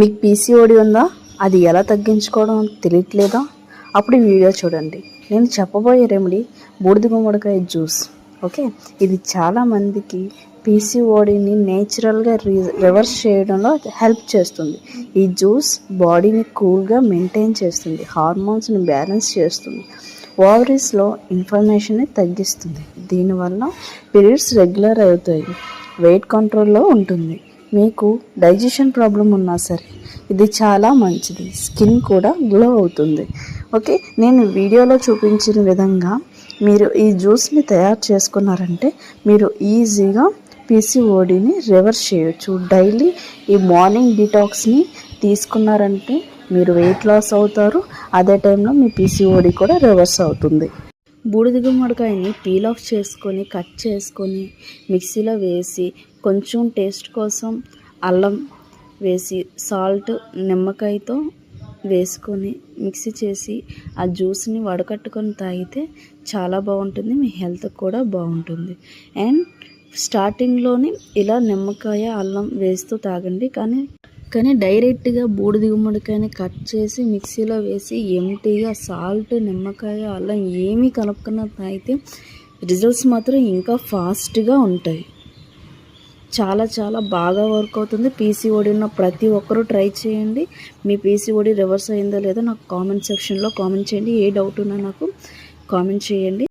మీకు పీసీఓడి ఉందా? అది ఎలా తగ్గించుకోవడం తెలియట్లేదా? అప్పుడు ఈ వీడియో చూడండి. నేను చెప్పబోయే రెమెడీ బూడిద గుమ్మడికాయ జ్యూస్. ఓకే? ఇది చాలా మందికి పీసీఓడిని నేచురల్గా రి రివర్స్ చేయడంలో హెల్ప్ చేస్తుంది. ఈ జ్యూస్ బాడీని కూల్గా మెయింటైన్ చేస్తుంది. హార్మోన్స్ని బ్యాలెన్స్ చేస్తుంది. ఓవరీస్లో ఇన్ఫర్మేషన్ని తగ్గిస్తుంది. దీనివల్ల పీరియడ్స్ రెగ్యులర్ అవుతాయి. వెయిట్ కంట్రోల్లో ఉంటుంది. మీకు డైజెషన్ ప్రాబ్లం ఉన్నా సరే ఇది చాలా మంచిది. స్కిన్ కూడా గ్లో అవుతుంది. ఓకే నేను వీడియోలో చూపించిన విధంగా మీరు ఈ జ్యూస్ని తయారు చేసుకున్నారంటే మీరు ఈజీగా పీసీఓడిని రివర్స్ చేయొచ్చు. డైలీ ఈ మార్నింగ్ డిటాక్స్ని తీసుకున్నారంటే మీరు వెయిట్ లాస్ అవుతారు. అదే టైంలో మీ పీసీఓడి కూడా రివర్స్ అవుతుంది. బూడిద గుమ్మడికాయని పీల్ ఆఫ్ చేసుకొని కట్ చేసుకొని మిక్సీలో వేసి కొంచెం టేస్ట్ కోసం అల్లం వేసి సాల్ట్ నిమ్మకాయతో వేసుకొని మిక్సీ చేసి ఆ జ్యూస్ని వడకట్టుకొని తాగితే చాలా బాగుంటుంది మీ హెల్త్ కూడా బాగుంటుంది. అండ్ స్టార్టింగ్లోనే ఇలా నిమ్మకాయ అల్లం వేస్తూ తాగండి. కానీ కానీ డైరెక్ట్గా బూడిద గుమ్మడికాయని కట్ చేసి మిక్సీలో వేసి ఎంటీగా సాల్ట్ నిమ్మకాయ అల్లం ఏమీ కలుపుకున్న తాగితే రిజల్ట్స్ మాత్రం ఇంకా ఫాస్ట్గా ఉంటాయి. చాలా చాలా బాగా వర్క్ అవుతుంది. పీసీఓడి ఉన్న ప్రతి ఒక్కరూ ట్రై చేయండి. మీ పీసీఓడి రివర్స్ అయిందో లేదో నాకు కామెంట్ సెక్షన్లో కామెంట్ చేయండి. ఏ డౌట్ ఉన్నా నాకు కామెంట్ చేయండి.